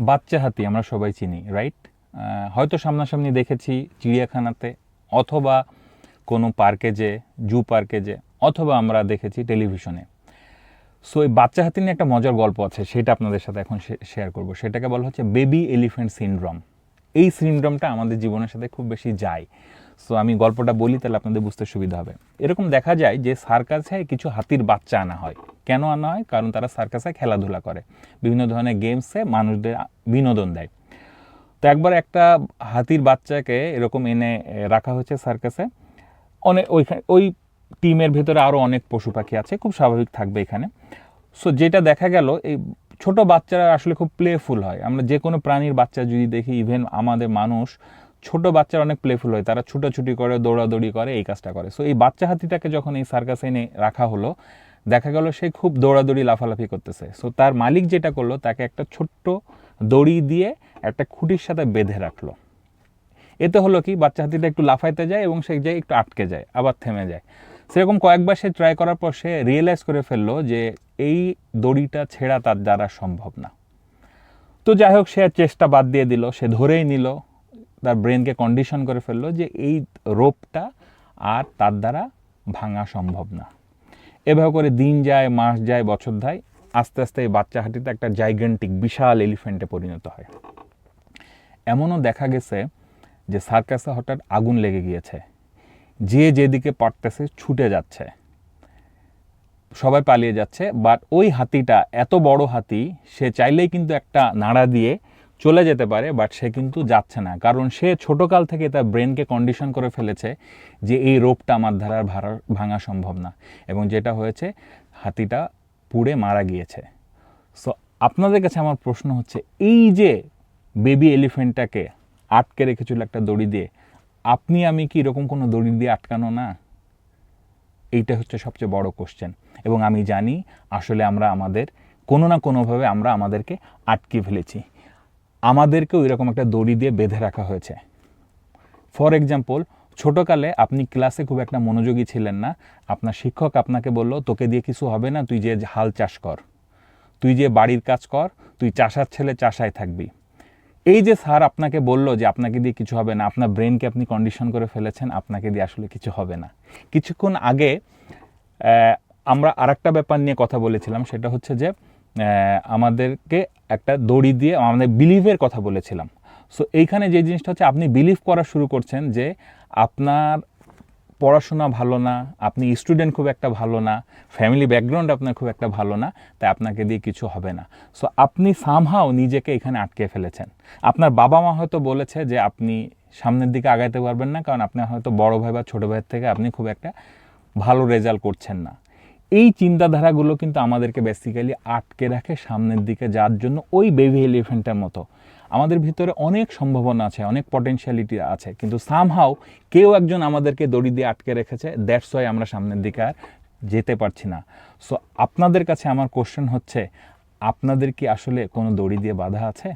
বাচ্চা হাতি আমরা সবাই চিনি রাইট হয়তো সামনাসামনি দেখেছি চিড়িয়াখানাতে অথবা কোনো পার্কে যে, জু পার্কে যে, অথবা আমরা দেখেছি টেলিভিশনে। সো এই বাচ্চা হাতি নিয়ে একটা মজার গল্প আছে, সেটা আপনাদের সাথে এখন শেয়ার করব। সেটাকে বলা হচ্ছে বেবি এলিফ্যান্ট সিনড্রোম। এই সিনড্রোমটা আমাদের জীবনের সাথে খুব বেশি যায়। সো আমি গল্পটা বলি, তাহলে আপনাদের বুঝতে সুবিধা হবে। এরকম দেখা যায় যে সার্কাসে কিছু হাতির বাচ্চা আনা হয়। কেন আনা হয় কারণ তারা সার্কাসে খেলাধুলা করে। বিভিন্ন ধরনের গেমসে মানুষদের বিনোদন দেয়। তো একবার একটা হাতির বাচ্চাকে এরকম এনে রাখা হয়েছে সার্কাসে। অনেক ওইখানে ওই টিমের ভেতরে আরও অনেক পশু পাখি আছে, খুব স্বাভাবিক থাকবে এখানে। সো যেটা দেখা গেল, এই ছোট বাচ্চারা আসলে খুব প্লেফুল হয়। আমরা যে কোনো প্রাণীর বাচ্চা যদি দেখি ইভেন আমাদের মানুষ, ছোট বাচ্চারা অনেক প্লেফুল হয়। তারা ছুটোছুটি করে, দৌড়াদৌড়ি করে, এই কাজটা করে। সো এই বাচ্চা হাতিটাকে যখন এই সার্কাসে এনে রাখা হলো দেখা গেল সে খুব দৌড়াদৌড়ি, লাফালাফি করতেছে। সো তার মালিক যেটা করল, তাকে একটা ছোট্ট দড়ি দিয়ে একটা খুঁটির সাথে বেঁধে রাখল। এতে হলো কি, বাচ্চা হাতিটা একটু লাফাইতে যায় এবং সে যায় একটু আটকে যায়, আবার থেমে যায়। সেরকম কয়েকবার সে ট্রাই করার পর সে রিয়েলাইজ করে ফেলল যে এই দড়িটা ছেঁড়া তার দ্বারা সম্ভব না। তো যাই হোক, সে চেষ্টা বাদ দিয়ে দিল, সে ধরেই নিল, তার ব্রেনকে কন্ডিশন করে ফেলল যে এই রোপটা আর তার দ্বারা ভাঙা সম্ভব না। এভাবে করে দিন যায়, মাস যায়, বছর যায়, আস্তে আস্তে এই বাচ্চা হাতিটা একটা জাইগেন্টিক বিশাল এলিফেন্টে পরিণত হয়। এমনও দেখা গেছে যে সার্কাসে হঠাৎ আগুন লেগে গিয়েছে। যে যেদিকে পারতেছে ছুটে যাচ্ছে। সবাই পালিয়ে যাচ্ছে বাট ওই হাতিটা, এত বড় হাতি, সে চাইলেই কিন্তু একটা নাড়া দিয়ে চলে যেতে পারে বাট সে কিন্তু যাচ্ছে না। কারণ সে ছোটকাল থেকে তার ব্রেনকে কন্ডিশন করে ফেলেছে যে এই রোপটা আমার ভাড়া ভাঙা সম্ভব না। এবং যেটা হয়েছে, হাতিটা পুড়ে মারা গিয়েছে। সো আপনাদের কাছে আমার প্রশ্ন হচ্ছে, এই যে বেবি এলিফেন্টটাকে আটকে রেখেছিল একটা দড়ি দিয়ে, আপনি, আমি কি এরকম কোনো দড়ি দিয়ে আটকানো না? এইটা হচ্ছে সবচেয়ে বড় কোশ্চেন এবং আমি জানি, আসলে আমরা আমাদের, কোনো না কোনোভাবে আমরা আমাদেরকে আটকে ফেলেছি। আমাদেরকেও এরকম একটা দড়ি দিয়ে বেঁধে রাখা হয়েছে। ফর এক্সাম্পল ছোটোকালে আপনি ক্লাসে খুব একটা মনোযোগী ছিলেন না। আপনার শিক্ষক আপনাকে বলল, তোকে দিয়ে কিছু হবে না, তুই যে হাল চাষ কর। তুই যে বাড়ির কাজ কর, তুই চাষার ছেলে চাষায় থাকবি। এই যে স্যার আপনাকে বলল যে আপনাকে দিয়ে কিছু হবে না, আপনার ব্রেনকে আপনি কন্ডিশন করে ফেলেছেন, আপনাকে দিয়ে আসলে কিছু হবে না। কিছুক্ষণ আগে আমরা আরেকটা ব্যাপার নিয়ে কথা বলেছিলাম, সেটা হচ্ছে যে আমাদেরকে একটা দড়ি দিয়ে আমাদের বিলিভের কথা বলেছিলাম। সো এইখানে যে জিনিসটা হচ্ছে, আপনি বিলিভ করা শুরু করছেন যে আপনার পড়াশোনা ভালো না, আপনি স্টুডেন্ট খুব একটা ভালো না ফ্যামিলি ব্যাকগ্রাউন্ড আপনার খুব একটা ভালো না, তাই আপনাকে দিয়ে কিছু হবে না। সো আপনি সামহাও নিজেকে এখানে আটকে ফেলেছেন। আপনার বাবা মা হয়তো বলেছে যে আপনি সামনের দিকে আগাইতে পারবেন না, কারণ আপনার হয়তো বড় ভাই বা ছোটো ভাইয়ের থেকে আপনি খুব একটা ভালো রেজাল্ট করছেন না। এই চিন্তাধারাগুলো কিন্তু আমাদেরকে বেসিক্যালি আটকে রাখে সামনের দিকে যাওয়ার জন্য ওই বেবি এলিফেন্টের মতো। আমাদের ভিতরে অনেক সম্ভাবনা আছে, অনেক পটেনশিয়ালিটি আছে, কিন্তু সামহাও কেউ একজন আমাদেরকে দড়ি দিয়ে আটকে রেখেছে দ্যাটস ওয়াই আমরা সামনের দিকে আর যেতে পারছি না। সো আপনাদের কাছে আমার কোশ্চেন হচ্ছে, আপনাদের কি আসলে কোনো দড়ি দিয়ে বাধা আছে?